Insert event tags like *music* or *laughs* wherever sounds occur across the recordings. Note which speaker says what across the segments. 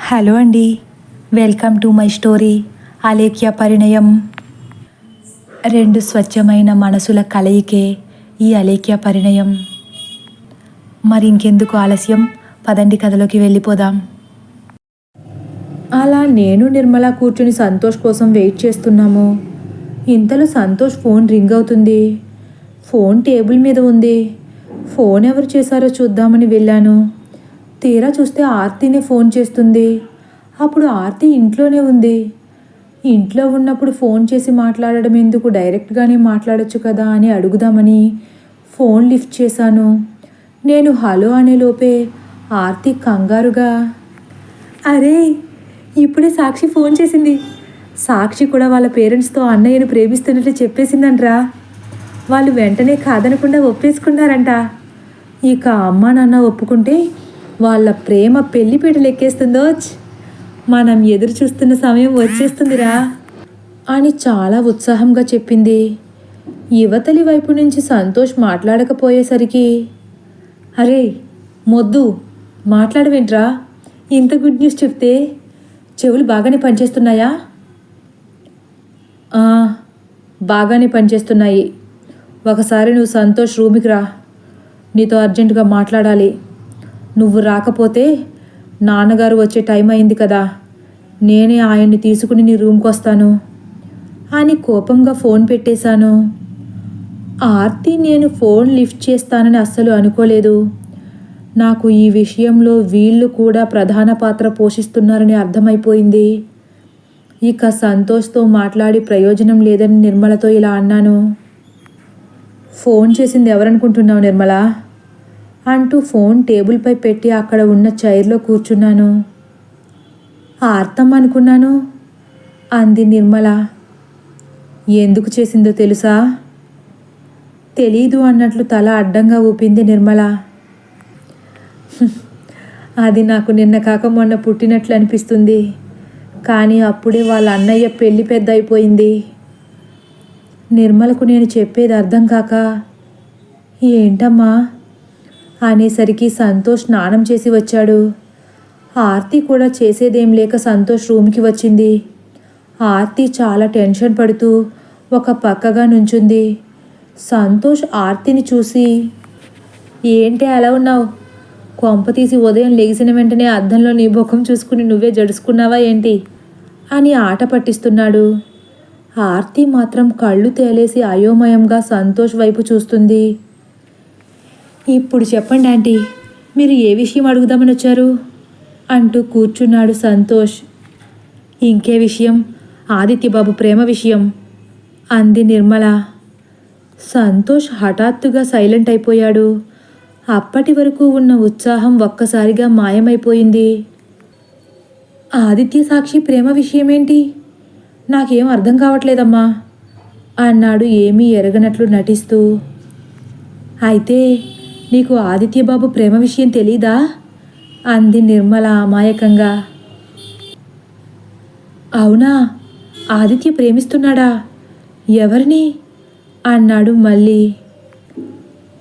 Speaker 1: Hello అండి. Welcome to my story Alekhya Parinayam. రెండు స్వచ్ఛమైన మనసుల కలయికే ఈ అలేఖ్య పరిణయం. మరి ఇంకెందుకు ఆలస్యం? పదండి కథలోకి వెళ్ళిపోదాం. అలా నేను నిర్మల కూర్చుని సంతోష్ కోసం వెయిట్ చేస్తున్నాము. ఇంతలో సంతోష్ ఫోన్ రింగ్ అవుతుంది. ఫోన్ టేబుల్ మీద ఉంది. ఫోన్ ఎవరు చేశారో చూద్దామని వెళ్ళాను. తీరా చూస్తే ఆర్తినే ఫోన్ చేస్తుంది. అప్పుడు ఆర్తి ఇంట్లోనే ఉంది. ఇంట్లో ఉన్నప్పుడు ఫోన్ చేసి మాట్లాడడం ఎందుకు? డైరెక్ట్గానే మాట్లాడొచ్చు కదా అని అడుగుదామని ఫోన్ లిఫ్ట్ చేశాను. నేను హలో అనే లోపే ఆర్తి కంగారుగా అరే ఇప్పుడే సాక్షి ఫోన్ చేసింది. సాక్షి కూడా వాళ్ళ పేరెంట్స్తో అన్నయ్యను ప్రేమిస్తున్నట్లు చెప్పేసిందంట్రా. వాళ్ళు వెంటనే కాదనకుండా ఒప్పేసుకున్నారంట. ఇక అమ్మ నాన్న ఒప్పుకుంటే వాళ్ళ ప్రేమ పెళ్ళిపీటలు ఎక్కేస్తుందో మనం ఎదురు చూస్తున్న సమయం వచ్చేస్తుందిరా. అని చాలా ఉత్సాహంగా చెప్పింది. యువతలి వైపు నుంచి సంతోష్ మాట్లాడకపోయేసరికి అరే మొద్దు మాట్లాడవేంట్రా? ఇంత గుడ్ న్యూస్ చెప్తే చెవులు బాగానే పనిచేస్తున్నాయా? బాగానే పనిచేస్తున్నాయి. ఒకసారి నువ్వు సంతోష్ రూమ్కి రా. నీతో అర్జెంటుగా మాట్లాడాలి. నువ్వు రాకపోతే నాన్నగారు వచ్చే టైం అయింది కదా. నేనే ఆయన్ని తీసుకుని నీ రూమ్కి వస్తాను. అని కోపంగా ఫోన్ పెట్టేశాను. ఆర్తి నేను ఫోన్ లిఫ్ట్ చేస్తానని అస్సలు అనుకోలేదు. నాకు ఈ విషయంలో వీళ్ళు కూడా ప్రధాన పాత్ర పోషిస్తున్నారని అర్థమైపోయింది. ఇక సంతోష్తో మాట్లాడి ప్రయోజనం లేదని నిర్మలతో ఇలా అన్నాను. ఫోన్ చేసింది ఎవరనుకుంటున్నావు నిర్మల? అంటూ ఫోన్ టేబుల్పై పెట్టి అక్కడ ఉన్న చైర్లో కూర్చున్నాను. ఆర్తం అనుకున్నాను అంది నిర్మల. ఎందుకు చేసిందో తెలుసా? తెలీదు అన్నట్లు తల అడ్డంగా ఊపింది నిర్మల. అది నాకు నిన్న కాక మొన్న పుట్టినట్లు అనిపిస్తుంది. కానీ అప్పుడే వాళ్ళ అన్నయ్య పెళ్ళి పెద్ద అయిపోయింది నిర్మలకు నేను చెప్పేది అర్థం కాక ఏంటమ్మా? అనేసరికి సంతోష్ స్నానం చేసి వచ్చాడు. ఆర్తి కూడా చేసేదేం లేక సంతోష్ రూమ్కి వచ్చింది. ఆర్తి చాలా టెన్షన్ పడుతూ ఒక పక్కగా నుంచుంది. సంతోష్ ఆర్తిని చూసి ఏంటి అలా ఉన్నావు? కొంప తీసి ఉదయం లేచిన వెంటనే అద్దంలో నీ ముఖం చూసుకుని నువ్వే జడుచుకున్నావా ఏంటి? అని ఆట పట్టిస్తున్నాడు. ఆర్తి మాత్రం కళ్ళు తేలేసి అయోమయంగా సంతోష్ వైపు చూస్తుంది. ఇప్పుడు చెప్పండి ఆంటీ. మీరు ఏ విషయం అడుగుదామని వచ్చారు? అంటూ కూర్చున్నాడు సంతోష్. ఇంకే విషయం ఆదిత్యబాబు ప్రేమ విషయం అంది నిర్మల. సంతోష్ హఠాత్తుగా సైలెంట్ అయిపోయాడు. అప్పటి వరకు ఉన్న ఉత్సాహం ఒక్కసారిగా మాయమైపోయింది. ఆదిత్య సాక్షి ప్రేమ విషయమేంటి? నాకేం అర్థం కావట్లేదమ్మా అన్నాడు ఏమీ ఎరగనట్లు నటిస్తూ. అయితే నీకు ఆదిత్యబాబు ప్రేమ విషయం తెలీదా? అంది నిర్మల అమాయకంగా. అవునా? ఆదిత్య ప్రేమిస్తున్నాడా? ఎవరిని? అన్నాడు మళ్ళీ.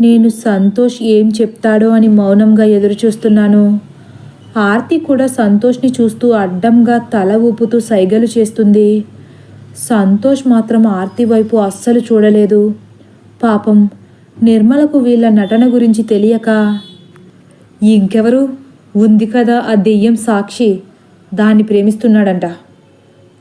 Speaker 1: నేను సంతోష్ ఏం చెప్తాడో అని మౌనంగా ఎదురుచూస్తున్నాను. ఆర్తి కూడా సంతోష్ని చూస్తూ అడ్డంగా తల ఊపుతూ సైగలు చేస్తుంది. సంతోష్ మాత్రం ఆర్తి వైపు అస్సలు చూడలేదు. పాపం నిర్మలకు వీళ్ళ నటన గురించి తెలియక ఇంకెవరు? ఉంది కదా ఆ దెయ్యం సాక్షి దాన్ని ప్రేమిస్తున్నాడంట.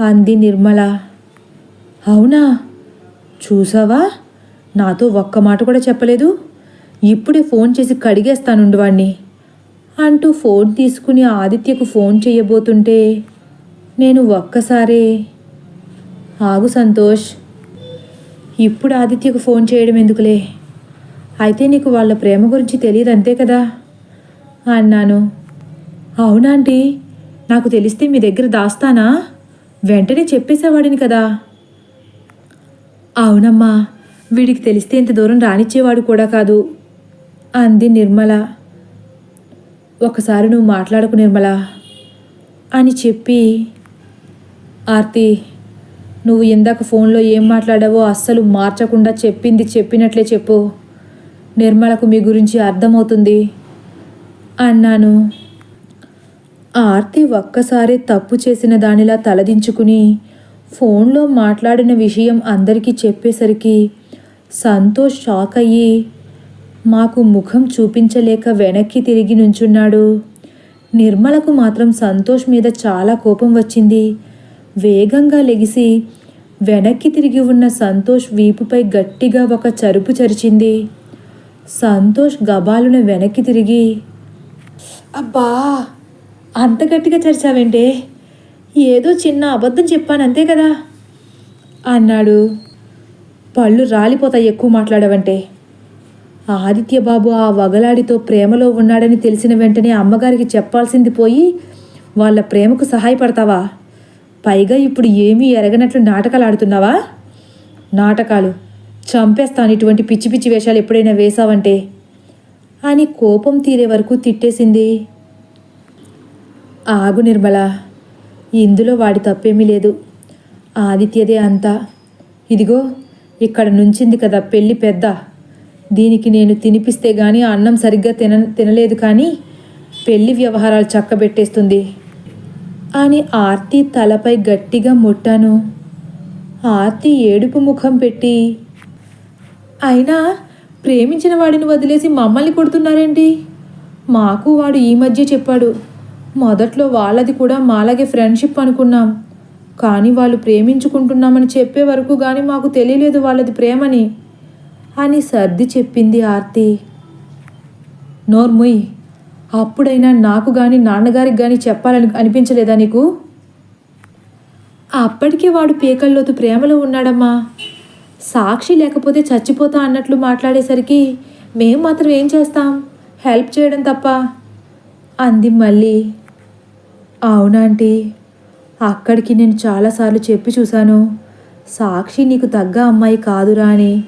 Speaker 1: అంది నిర్మల. అవునా? చూసావా? నాతో ఒక్క మాట కూడా చెప్పలేదు. ఇప్పుడే ఫోన్ చేసి కడిగేస్తానుండు వాణ్ణి అంటూ ఫోన్ తీసుకుని ఆదిత్యకు ఫోన్ చేయబోతుంటే నేను ఒక్కసారే. ఆగు సంతోష్. ఇప్పుడు ఆదిత్యకు ఫోన్ చేయడం ఎందుకులే? అయితే నీకు వాళ్ళ ప్రేమ గురించి తెలియదు అంతే కదా? అన్నాను. అవునా ఆంటీ? నాకు తెలిస్తే మీ దగ్గర దాస్తానా? వెంటనే చెప్పేసేవాడిని కదా. అవునమ్మా వీడికి తెలిస్తే ఇంత దూరం రానిచ్చేవాడు కూడా కాదు అంది నిర్మల. ఒకసారి నువ్వు మాట్లాడకు నిర్మల అని చెప్పి ఆర్తి నువ్వు ఇందాక ఫోన్లో ఏం మాట్లాడావో అస్సలు మార్చకుండా చెప్పింది చెప్పినట్లే చెప్పు. నిర్మలకు మీ గురించి అర్థమవుతుంది? అన్నాను. ఆర్తి ఒక్కసారి తప్పు చేసిన దానిలా తలదించుకుని ఫోన్లో మాట్లాడిన విషయం అందరికీ చెప్పేసరికి సంతోష్ షాక్ అయ్యి మాకు ముఖం చూపించలేక వెనక్కి తిరిగి నుంచున్నాడు. నిర్మలకు మాత్రం సంతోష్ మీద చాలా కోపం వచ్చింది. వేగంగా లెగిసి వెనక్కి తిరిగి ఉన్న సంతోష్ వీపుపై గట్టిగా ఒక చరుపు చరిచింది. సంతోష్ గబాలున వెనక్కి తిరిగి అబ్బా అంత గట్టిగా చరిచావేంటే? ఏదో చిన్న అబద్ధం చెప్పాను అంతే కదా? అన్నాడు. పళ్ళు రాలిపోతాయి ఎక్కువ మాట్లాడవంటే. ఆదిత్యబాబు ఆ వగలాడితో ప్రేమలో ఉన్నాడని తెలిసిన వెంటనే అమ్మగారికి చెప్పాల్సింది పోయి వాళ్ళ ప్రేమకు సహాయపడతావా? పైగా ఇప్పుడు ఏమీ ఎరగనట్లు నాటకాలు ఆడుతున్నావా? నాటకాలు. చంపేస్తాను ఇటువంటి పిచ్చి పిచ్చి వేషాలు ఎప్పుడైనా వేశావంటే? అని కోపం తీరే వరకు తిట్టేసింది. ఆగు నిర్మల ఇందులో వాడి తప్పేమీ లేదు. ఆదిత్యదే అంతా. ఇదిగో ఇక్కడ నుంచింది కదా పెళ్ళి పెద్ద. దీనికి నేను తినిపిస్తే గాని అన్నం సరిగ్గా తిన తినలేదు కానీ పెళ్ళి వ్యవహారాలు చక్కబెట్టేస్తుంది. అని ఆర్తి తలపై గట్టిగా ముట్టాను. ఆర్తి ఏడుపు ముఖం పెట్టి అయినా ప్రేమించిన వాడిని వదిలేసి మమ్మల్ని కొడుతున్నారేంటి? మాకు వాడు ఈ మధ్య చెప్పాడు మొదట్లో వాళ్ళది కూడా మాలాగే ఫ్రెండ్షిప్ అనుకున్నాం. కానీ వాళ్ళు ప్రేమించుకుంటున్నామని చెప్పే వరకు కానీ మాకు తెలియలేదు వాళ్ళది ప్రేమని. అని సర్ది చెప్పింది ఆర్తి. నోర్ముయ్ అప్పుడైనా నాకు కానీ నాన్నగారికి కానీ చెప్పాలని అనిపించలేదా నీకు? అప్పటికే వాడు పీకల్లోతు ప్రేమలో ఉన్నాడమ్మా. సాక్షి లేకపోతే చచ్చిపోతా అన్నట్లు మాట్లాడేసరికి మేం మాత్రం ఏం చేస్తాం? హెల్ప్ చేయడం తప్ప. అంది మళ్ళీ. అవునాంటీ అక్కడికి నేను చాలాసార్లు చెప్పి చూశాను. సాక్షి నీకు తగ్గ అమ్మాయి కాదురా అని.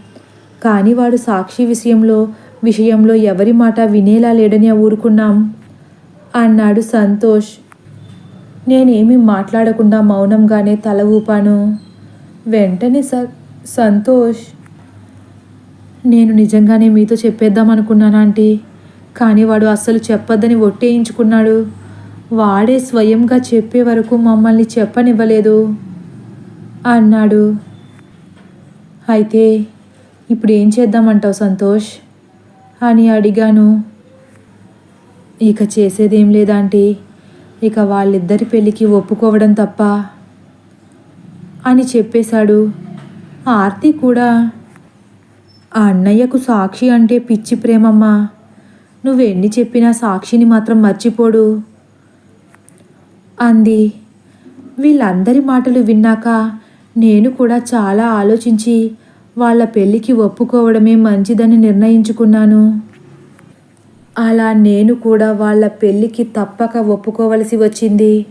Speaker 1: కానీ వాడు సాక్షి విషయంలో విషయంలో ఎవరి మాట వినేలా లేడని ఊరుకున్నాం అన్నాడు సంతోష్. నేనేమీ మాట్లాడకుండా మౌనంగానే తల ఊపాను. వెంటనే సార్ సంతోష్ నేను నిజంగానే మీతో చెప్పేద్దాం అనుకున్నాను ఆంటీ. కానీ వాడు అస్సలు చెప్పొద్దని ఒట్టేయించుకున్నాడు. వాడే స్వయంగా చెప్పే వరకు మమ్మల్ని చెప్పనివ్వలేదు అన్నాడు. అయితే ఇప్పుడు ఏం చేద్దామంటావు సంతోష్? అని అడిగాను. ఇక చేసేదేం లేదాంటీ ఇక వాళ్ళిద్దరి పెళ్ళికి ఒప్పుకోవడం తప్ప అని చెప్పేశాడు. ఆర్తి కూడా ఆ అన్నయ్యకు సాక్షి అంటే పిచ్చి ప్రేమమ్మా. నువ్వెన్ని చెప్పినా సాక్షిని మాత్రం మర్చిపోడు అంది. వీళ్ళందరి మాటలు విన్నాక నేను కూడా చాలా ఆలోచించి వాళ్ళ పెళ్ళికి ఒప్పుకోవడమే మంచిదని నిర్ణయించుకున్నాను. అలా నేను కూడా వాళ్ళ పెళ్ళికి తప్పక ఒప్పుకోవలసి వచ్చింది.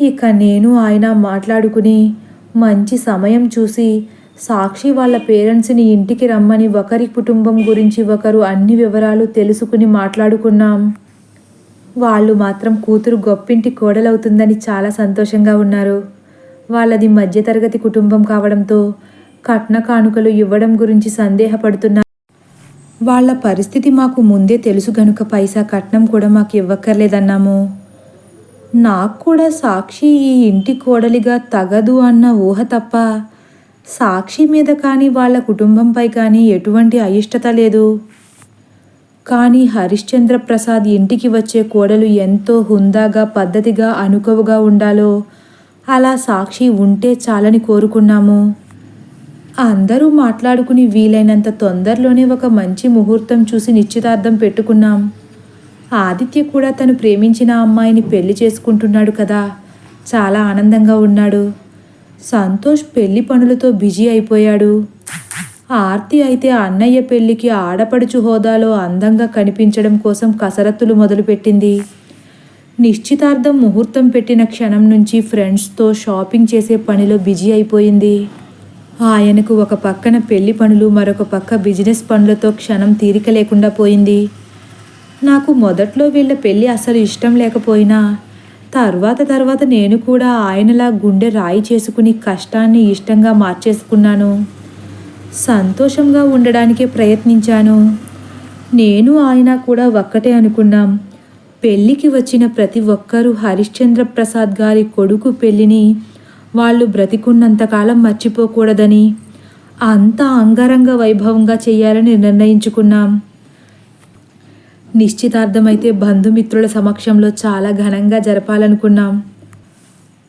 Speaker 1: ఇక నేను ఆయన మాట్లాడుకుని మంచి సమయం చూసి సాక్షి వాళ్ళ పేరెంట్స్ని ఇంటికి రమ్మని ఒకరి కుటుంబం గురించి ఒకరు అన్ని వివరాలు తెలుసుకుని మాట్లాడుకున్నాం. వాళ్ళు మాత్రం కూతురు గొప్పింటి కోడలవుతుందని చాలా సంతోషంగా ఉన్నారు. వాళ్ళది మధ్యతరగతి కుటుంబం కావడంతో కట్న కానుకలు ఇవ్వడం గురించి సందేహపడుతున్నారు వాళ్ళ పరిస్థితి మాకు ముందే తెలుసు గనుక పైసా కట్నం కూడా మాకు ఇవ్వక్కర్లేదన్నాము. నాకు కూడా సాక్షి ఈ ఇంటి కోడలిగా తగదు అన్న ఊహ తప్ప సాక్షి మీద కానీ వాళ్ళ కుటుంబంపై కానీ ఎటువంటి అయిష్టత లేదు. కానీ హరిశ్చంద్ర ప్రసాద్ ఇంటికి వచ్చే కోడలు ఎంతో హుందాగా పద్ధతిగా అనుకవుగా ఉండాలో అలా సాక్షి ఉంటే చాలని కోరుకున్నాము. అందరూ మాట్లాడుకుని వీలైనంత తొందరలోనే ఒక మంచి ముహూర్తం చూసి నిశ్చితార్థం పెట్టుకున్నాం. ఆదిత్య కూడా తను ప్రేమించిన అమ్మాయిని పెళ్ళి చేసుకుంటున్నాడు కదా. చాలా ఆనందంగా ఉన్నాడు. సంతోష్ పెళ్ళి పనులతో బిజీ అయిపోయాడు. ఆర్తి అయితే అన్నయ్య పెళ్ళికి ఆడపడుచు హోదాలో అందంగా కనిపించడం కోసం కసరత్తులు మొదలుపెట్టింది. నిశ్చితార్థం ముహూర్తం పెట్టిన క్షణం నుంచి ఫ్రెండ్స్తో షాపింగ్ చేసే పనిలో బిజీ అయిపోయింది. ఆయనకు ఒక పక్కన పెళ్ళి పనులు మరొక పక్క బిజినెస్ పనులతో క్షణం తీరిక లేకుండా పోయింది. నాకు మొదట్లో వీళ్ళ పెళ్ళి అసలు ఇష్టం లేకపోయినా తర్వాత తర్వాత నేను కూడా ఆయనలా గుండె రాయి చేసుకుని కష్టాన్ని ఇష్టంగా మార్చేసుకున్నాను. సంతోషంగా ఉండడానికే ప్రయత్నించాను. నేను ఆయన కూడా ఒక్కటే అనుకున్నాం. పెళ్ళికి వచ్చిన ప్రతి ఒక్కరూ హరిశ్చంద్ర ప్రసాద్ గారి కొడుకు పెళ్ళిని వాళ్ళు బ్రతికున్నంతకాలం మర్చిపోకూడదని అంతా అంగరంగ వైభవంగా చేయాలని నిర్ణయించుకున్నాం. నిశ్చితార్థమైతే బంధుమిత్రుల సమక్షంలో చాలా ఘనంగా జరపాలనుకున్నాం.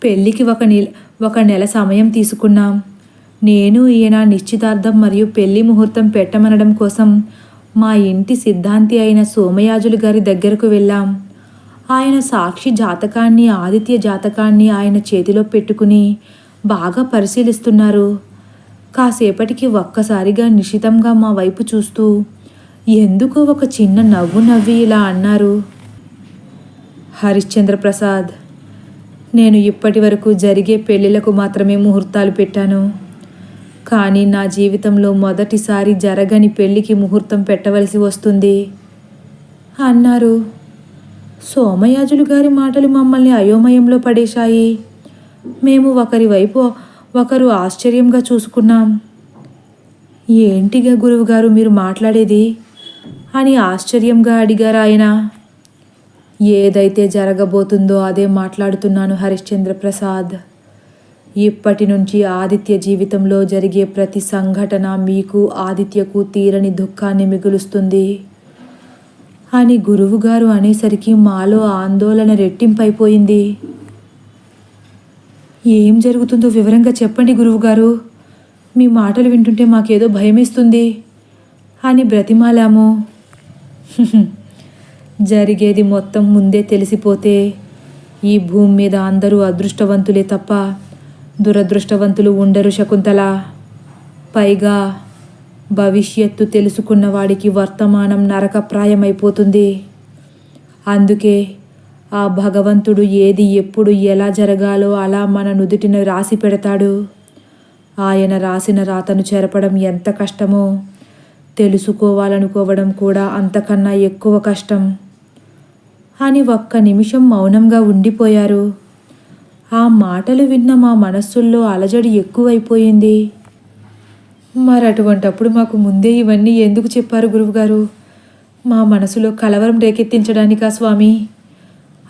Speaker 1: పెళ్ళికి ఒక నెల ఒక నెల సమయం తీసుకున్నాం. నేను ఈయన నిశ్చితార్థం మరియు పెళ్ళి ముహూర్తం పెట్టమనడం కోసం మా ఇంటి సిద్ధాంతి అయిన సోమయాజులు గారి దగ్గరకు వెళ్ళాం. ఆయన సాక్షి జాతకాన్ని ఆదిత్య జాతకాన్ని ఆయన చేతిలో పెట్టుకుని బాగా పరిశీలిస్తున్నారు. కాసేపటికి ఒక్కసారిగా నిశితంగా మా వైపు చూస్తూ ఎందుకో ఒక చిన్న నవ్వు నవ్వి ఇలా అన్నారు. హరిశ్చంద్ర ప్రసాద్ నేను ఇప్పటి వరకు జరిగే పెళ్ళిళ్ళకు మాత్రమే ముహూర్తాలు పెట్టాను. కానీ నా జీవితంలో మొదటిసారి జరగని పెళ్ళికి ముహూర్తం పెట్టవలసి వస్తుంది అన్నారు. సోమయాజులు గారి మాటలు మమ్మల్ని అయోమయంలో పడేశాయి. మేము ఒకరి వైపు ఒకరు ఆశ్చర్యంగా చూసుకున్నాం. ఏంటిగా గురువుగారు మీరు మాట్లాడేది? అని ఆశ్చర్యంగా అడిగారు ఆయన ఏదైతే జరగబోతుందో అదే మాట్లాడుతున్నాను హరిశ్చంద్ర ప్రసాద్ ఇప్పటి నుంచి ఆదిత్య జీవితంలో జరిగే ప్రతి సంఘటన మీకు ఆదిత్యకు తీరని దుఃఖాన్ని మిగులుస్తుంది. అని గురువుగారు అనేసరికి మాలో ఆందోళన రెట్టింపైపోయింది. ఏం జరుగుతుందో వివరంగా చెప్పండి గురువుగారు. మీ మాటలు వింటుంటే మాకేదో భయమేస్తుంది. అని బ్రతిమాలాము. *laughs* జరిగేది మొత్తం ముందే తెలిసిపోతే ఈ భూమి మీద అందరూ అదృష్టవంతులే తప్ప దురదృష్టవంతులు ఉండరు శకుంతల. పైగా భవిష్యత్తు తెలుసుకున్న వాడికి వర్తమానం నరకప్రాయమైపోతుంది. అందుకే ఆ భగవంతుడు ఏది ఎప్పుడు ఎలా జరగాలో అలా మన నుదుటిన రాసి పెడతాడు. ఆయన రాసిన రాతను చెరపడం ఎంత కష్టమో తెలుసుకోవాలనుకోవడం కూడా అంతకన్నా ఎక్కువ కష్టం. అని ఒక్క నిమిషం మౌనంగా ఉండిపోయారు. ఆ మాటలు విన్న మా మనస్సుల్లో అలజడి ఎక్కువైపోయింది. మరి అటువంటప్పుడు మాకు ముందే ఇవన్నీ ఎందుకు చెప్పారు గురువుగారు? మా మనసులో కలవరం రేకెత్తించడానికా స్వామి?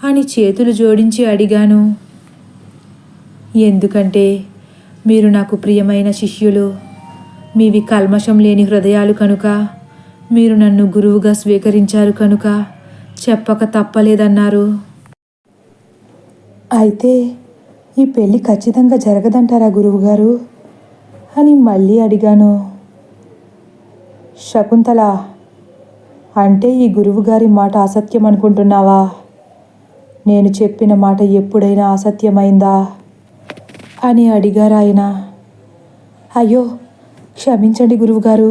Speaker 1: అని చేతులు జోడించి అడిగాను. ఎందుకంటే మీరు నాకు ప్రియమైన శిష్యులు. మీవి కల్మషం లేని హృదయాలు కనుక మీరు నన్ను గురువుగా స్వీకరించారు కనుక చెప్పక తప్పలేదన్నారు. అయితే ఈ పెళ్ళి ఖచ్చితంగా జరగదంటారా గురువుగారు? అని మళ్ళీ అడిగాను. శకుంతల అంటే ఈ గురువుగారి మాట అసత్యం అనుకుంటున్నావా? నేను చెప్పిన మాట ఎప్పుడైనా అసత్యమైందా? అని అడిగారు ఆయన అయ్యో క్షమించండి గురువుగారు.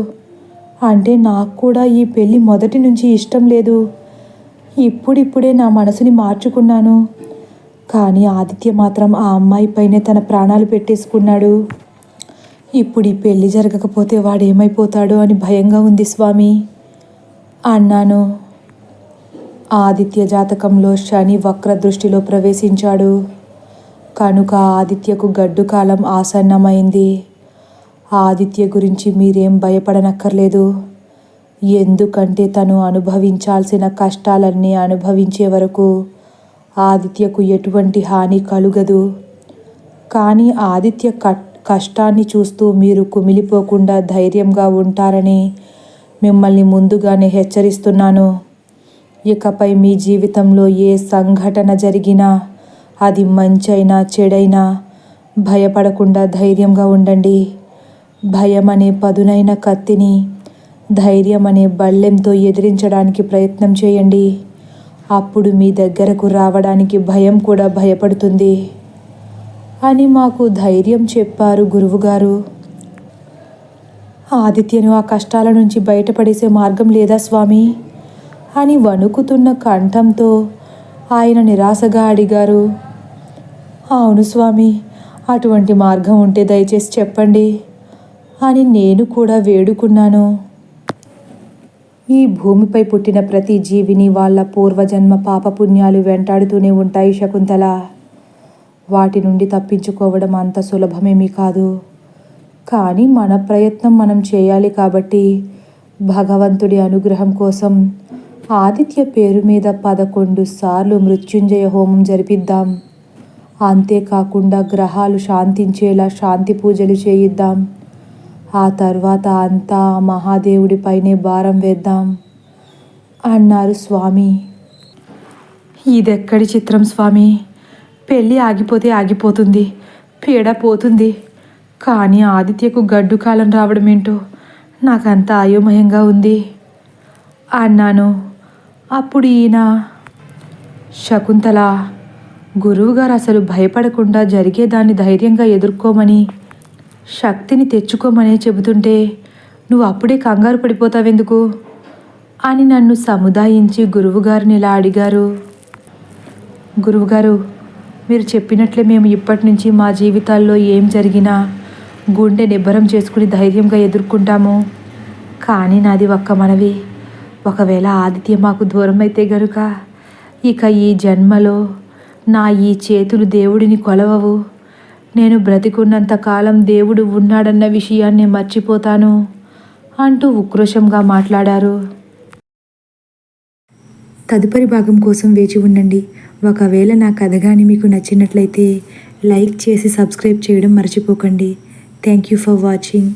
Speaker 1: అంటే నాకు కూడా ఈ పెళ్ళి మొదటి నుంచి ఇష్టం లేదు. ఇప్పుడిప్పుడే నా మనసుని మార్చుకున్నాను. కానీ ఆదిత్య మాత్రం ఆ అమ్మాయిపైనే తన ప్రాణాలు పెట్టేసుకున్నాడు. ఇప్పుడు ఈ పెళ్ళి జరగకపోతే వాడేమైపోతాడో అని భయంగా ఉంది స్వామి. అన్నాను. ఆదిత్య జాతకంలో శని వక్ర దృష్టిలో ప్రవేశించాడు. కనుక ఆదిత్యకు గడ్డు కాలం ఆసన్నమైంది. ఆదిత్య గురించి మీరేం భయపడనక్కర్లేదు. ఎందుకంటే తను అనుభవించాల్సిన కష్టాలన్నీ అనుభవించే వరకు ఆదిత్యకు ఎటువంటి హాని కలుగదు. కానీ ఆదిత్య కట్ కష్టాన్ని చూస్తూ మీరు కుమిలిపోకుండా ధైర్యంగా ఉంటారని మిమ్మల్ని ముందుగానే హెచ్చరిస్తున్నాను. ఇకపై మీ జీవితంలో ఏ సంఘటన జరిగినా అది మంచైనా చెడైనా భయపడకుండా ధైర్యంగా ఉండండి. భయం అనే పదునైన కత్తిని ధైర్యం అనే బళ్ళెంతో ఎదిరించడానికి ప్రయత్నం చేయండి. అప్పుడు మీ దగ్గరకు రావడానికి భయం కూడా భయపడుతుంది. అని మాకు ధైర్యం చెప్పారు గురువుగారు. ఆదిత్యను ఆ కష్టాల నుంచి బయటపడేసే మార్గం లేదా స్వామి? అని వణుకుతున్న కంఠంతో ఆయన నిరాశగా అడిగారు. అవును స్వామి అటువంటి మార్గం ఉంటే దయచేసి చెప్పండి. అని నేను కూడా వేడుకున్నాను. ఈ భూమిపై పుట్టిన ప్రతి జీవిని వాళ్ళ పూర్వజన్మ పాపపుణ్యాలు వెంటాడుతూనే ఉంటాయి శకుంతల. వాటి నుండి తప్పించుకోవడం అంత సులభమేమీ కాదు. కానీ మన ప్రయత్నం మనం చేయాలి కాబట్టి భగవంతుడి అనుగ్రహం కోసం ఆదిత్య పేరు మీద పదకొండు సార్లు మృత్యుంజయ హోమం జరిపిద్దాం. అంతేకాకుండా గ్రహాలు శాంతించేలా శాంతి పూజలు చేయిద్దాం. ఆ తర్వాత అంతా మహాదేవుడిపైనే భారం వేద్దాం అన్నారు స్వామి. ఇదెక్కడి చిత్రం స్వామి? పెళ్ళి ఆగిపోతే ఆగిపోతుంది పీడ పోతుంది. కానీ ఆదిత్యకు గడ్డు కాలం రావడం ఏంటో నాకంత అయోమయంగా ఉంది. అన్నాను. అప్పుడు ఈయన శకుంతల గురువుగారు అసలు భయపడకుండా జరిగేదాన్ని ధైర్యంగా ఎదుర్కోమని శక్తిని తెచ్చుకోమనే చెబుతుంటే నువ్వు అప్పుడే కంగారు పడిపోతావెందుకు? అని నన్ను సముదాయించి గురువుగారిని ఇలా అడిగారు. గురువుగారు మీరు చెప్పినట్లే మేము ఇప్పటి నుంచి మా జీవితాల్లో ఏం జరిగినా గుండె నిబ్బరం చేసుకుని ధైర్యంగా ఎదుర్కొంటాము. కానీ నాది ఒక్క మనవి. ఒకవేళ ఆదిత్య మాకు దూరం అయితే గనుక ఇక ఈ జన్మలో నా ఈ చేతులు దేవుడిని కొలవవు. నేను బ్రతికున్నంత కాలం దేవుడు ఉన్నాడన్న విషయాన్ని మర్చిపోతాను అంటూ ఉక్రోషంగా మాట్లాడారు. తదుపరి భాగం కోసం వేచి ఉండండి. ఒకవేళ నా కథ కానీ మీకు నచ్చినట్లయితే లైక్ చేసి సబ్స్క్రైబ్ చేయడం మర్చిపోకండి. Thank you for watching.